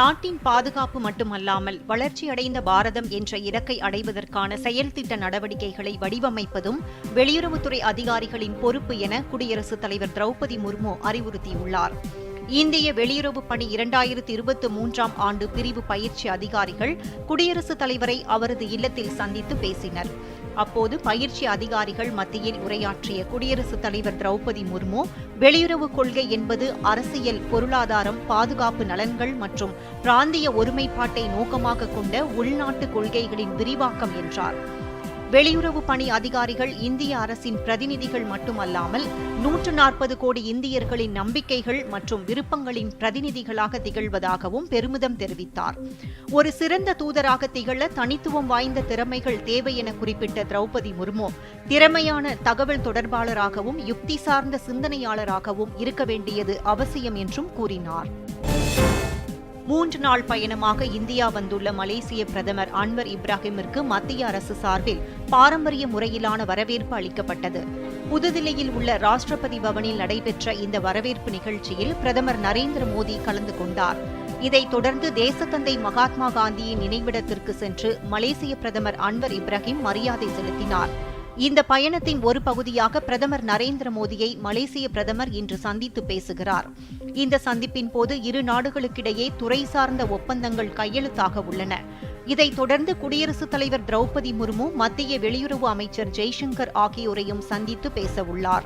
நாட்டின் பாதுகாப்பு மட்டுமல்லாமல் வளர்ச்சியடைந்த பாரதம் என்ற இலக்கை அடைவதற்கான செயல்திட்ட நடவடிக்கைகளை வடிவமைப்பதும் வெளியுறவுத்துறை அதிகாரிகளின் பொறுப்பு என குடியரசுத் தலைவர் திரௌபதி முர்மு அறிவுறுத்தியுள்ளார். இந்திய வெளியுறவு பணி இரண்டாயிரத்தி இருபத்தி மூன்றாம் ஆண்டு பிரிவு பயிற்சி அதிகாரிகள் குடியரசுத் தலைவரை அவரது இல்லத்தில் சந்தித்து பேசினர். அப்போது பயிற்சி அதிகாரிகள் மத்தியில் உரையாற்றிய குடியரசுத் தலைவர் திரௌபதி முர்மு வெளியுறவு கொள்கை என்பது அரசியல் பொருளாதாரம் பாதுகாப்பு நலன்கள் மற்றும் பிராந்திய ஒருமைப்பாட்டை நோக்கமாக கொண்ட உள்நாட்டு கொள்கைகளின் விரிவாக்கம் என்றார். வெளியுறவு பணி அதிகாரிகள் இந்திய அரசின் பிரதிநிதிகள் மட்டுமல்லாமல் நூற்று நாற்பது கோடி இந்தியர்களின் நம்பிக்கைகள் மற்றும் விருப்பங்களின் பிரதிநிதிகளாக திகழ்வதாகவும் பெருமிதம் தெரிவித்தார். ஒரு சிறந்த தூதராக திகழ தனித்துவம் வாய்ந்த திறமைகள் தேவை என குறிப்பிட்ட திரௌபதி முர்மு திறமையான தகவல் தொடர்பாளராகவும் யுக்தி சார்ந்த சிந்தனையாளராகவும் இருக்க வேண்டியது அவசியம் என்றும் கூறினார். மூன்று நாள் பயணமாக இந்தியா வந்துள்ள மலேசிய பிரதமர் அன்வர் இப்ராஹிமிற்கு மத்திய அரசு சார்பில் பாரம்பரிய முறையிலான வரவேற்பு அளிக்கப்பட்டது. புதுதில்லியில் உள்ள ராஷ்டிரபதி பவனில் நடைபெற்ற இந்த வரவேற்பு நிகழ்ச்சியில் பிரதமர் நரேந்திர மோடி கலந்து கொண்டார். இதைத் தொடர்ந்து தேசத்தந்தை மகாத்மா காந்தியின் நினைவிடத்திற்கு சென்று மலேசிய பிரதமர் அன்வர் இப்ராஹிம் மரியாதை செலுத்தினார். இந்த பயணத்தின் ஒரு பகுதியாக பிரதமர் நரேந்திர மோடியை மலேசிய பிரதமர் இன்று சந்தித்து பேசுகிறார். இந்த சந்திப்பின் போது இரு நாடுகளுக்கிடையே துறை சார்ந்த ஒப்பந்தங்கள் கையெழுத்தாக உள்ளன. இதைத் தொடர்ந்து குடியரசுத் தலைவர் திரௌபதி முர்மு மத்திய வெளியுறவு அமைச்சர் ஜெய்சங்கர் ஆகியோரையும் சந்தித்து பேசவுள்ளார்.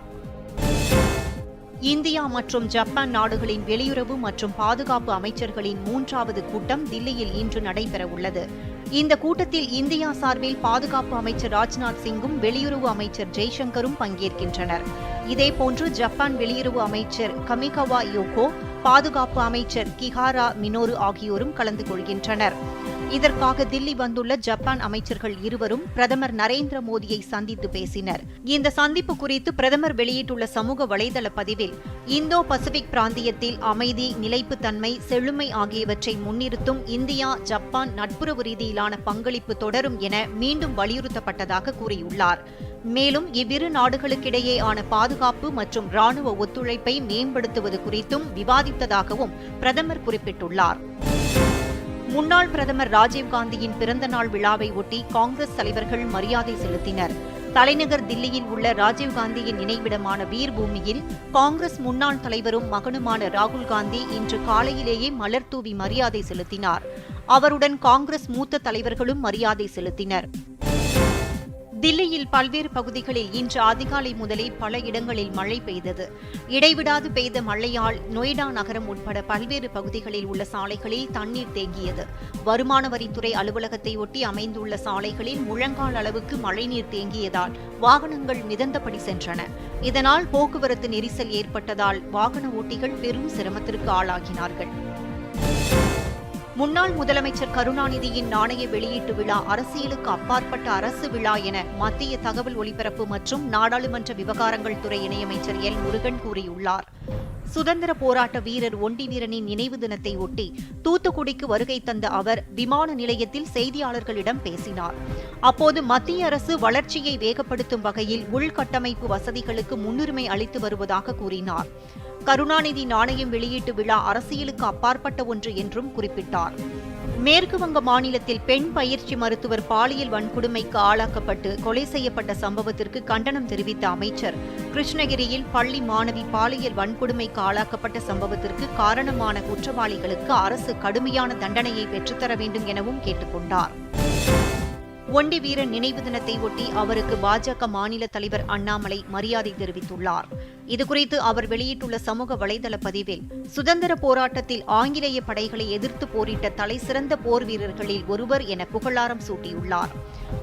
இந்தியா மற்றும் ஜப்பான் நாடுகளின் வெளியுறவு மற்றும் பாதுகாப்பு அமைச்சர்களின் மூன்றாவது கூட்டம் தில்லியில் இன்று நடைபெறவுள்ளது. இந்த கூட்டத்தில் இந்தியா சார்பில் பாதுகாப்பு அமைச்சர் ராஜ்நாத் சிங்கும் வெளியுறவு அமைச்சர் ஜெய்சங்கரும் பங்கேற்கின்றனர். இதேபோன்று ஜப்பான் வெளியுறவு அமைச்சர் கமிகவா யோகோ பாதுகாப்பு அமைச்சர் கிஹாரா மினோரு ஆகியோரும் கலந்து கொள்கின்றனர். இதற்காக தில்லி வந்துள்ள ஜப்பான் அமைச்சர்கள் இருவரும் பிரதமர் நரேந்திர மோடியை சந்தித்து பேசினர். இந்த சந்திப்பு குறித்து பிரதமர் வெளியிட்டுள்ள சமூக வலைதள பதிவில் இந்தோ பசிபிக் பிராந்தியத்தில் அமைதி நிலைப்புத்தன்மை செழுமை ஆகியவற்றை முன்னிறுத்தும் இந்தியா ஜப்பான் நட்புறவு ரீதியிலான பங்களிப்பு தொடரும் என மீண்டும் வலியுறுத்தப்பட்டதாக கூறியுள்ளார். மேலும் இவ்விரு நாடுகளுக்கிடையேயான பாதுகாப்பு மற்றும் ராணுவ ஒத்துழைப்பை மேம்படுத்துவது குறித்தும் விவாதித்ததாகவும் பிரதமர் குறிப்பிட்டுள்ளார். முன்னாள் பிரதமர் ராஜீவ்காந்தியின் பிறந்த நாள் விழாவை ஒட்டி காங்கிரஸ் தலைவர்கள் மரியாதை செலுத்தினர். தலைநகர் தில்லியில் உள்ள ராஜீவ்காந்தியின் நினைவிடமான வீர்பூமியில் காங்கிரஸ் முன்னாள் தலைவரும் மகனுமான ராகுல் காந்தி இன்று காலையிலேயே மலர் தூவி மரியாதை செலுத்தினார். அவருடன் காங்கிரஸ் மூத்த தலைவர்களும் மரியாதை செலுத்தினர். தில்லியில் பல்வேறு பகுதிகளில் இன்று அதிகாலை முதலே பல இடங்களில் மழை பெய்தது. இடைவிடாது பெய்த மழையால் நொய்டா நகரம் உட்பட பல்வேறு பகுதிகளில் உள்ள சாலைகளில் தண்ணீர் தேங்கியது. வருமான வரித்துறை அலுவலகத்தை ஒட்டி அமைந்துள்ள சாலைகளில் முழங்கால் அளவுக்கு மழைநீர் தேங்கியதால் வாகனங்கள் மிதந்தபடி சென்றன. இதனால் போக்குவரத்து நெரிசல் ஏற்பட்டதால் வாகன ஓட்டிகள் பெரும் சிரமத்திற்கு ஆளாகினார்கள். முன்னாள் முதலமைச்சர் கருணாநிதியின் நாணய வெளியீட்டு விழா அரசியலுக்கு அப்பாற்பட்ட அரசு விழா என மத்திய தகவல் ஒலிபரப்பு மற்றும் நாடாளுமன்ற விவகாரங்கள் துறை இணையமைச்சர் எல். முருகன் கூறியுள்ளார். சுதந்திர போராட்ட வீரர் ஒண்டி வீரனின் நினைவு தினத்தை ஒட்டி தூத்துக்குடிக்கு வருகை தந்த அவர் விமான நிலையத்தில் செய்தியாளர்களிடம் பேசினார். அப்போது மத்திய அரசு வளர்ச்சியை வேகப்படுத்தும் வகையில் உள்கட்டமைப்பு வசதிகளுக்கு முன்னுரிமை அளித்து வருவதாக கூறினார். கருணாநிதி நாணயம் வெளியீட்டு விழா அரசியலுக்கு அப்பாற்பட்ட ஒன்று என்றும் குறிப்பிட்டார். மேற்குவங்க மாநிலத்தில் பெண் பயிற்சி மருத்துவர் பாலியல் வன்கொடுமைக்கு ஆளாக்கப்பட்டு கொலை செய்யப்பட்ட சம்பவத்திற்கு கண்டனம் தெரிவித்த அமைச்சர் கிருஷ்ணகிரியில் பள்ளி மாணவி பாலியல் வன்கொடுமைக்கு ஆளாக்கப்பட்ட சம்பவத்திற்கு காரணமான குற்றவாளிகளுக்கு அரசு கடுமையான தண்டனையை பெற்றுத்தர வேண்டும் எனவும் கேட்டுக்கொண்டார். ஒண்டி வீரன் நினைவு தினத்தை ஒட்டி அவருக்கு பாஜக மாநில தலைவர் அண்ணாமலை மரியாதை தெரிவித்துள்ளார். இதுகுறித்து அவர் வெளியிட்டுள்ள சமூக வலைதள பதிவில் சுதந்திர போராட்டத்தில் ஆங்கிலேய படைகளை எதிர்த்து போரிட்ட தலைசிறந்த போர் வீரர்களில் ஒருவர் என புகழாரம் சூட்டியுள்ளார்.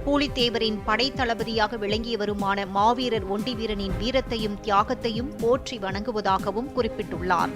பூலித்தேவரின் படை தளபதியாக விளங்கியவருமான மாவீரர் ஒண்டி வீரனின் வீரத்தையும் தியாகத்தையும் போற்றி வணங்குவதாகவும் குறிப்பிட்டுள்ளார்.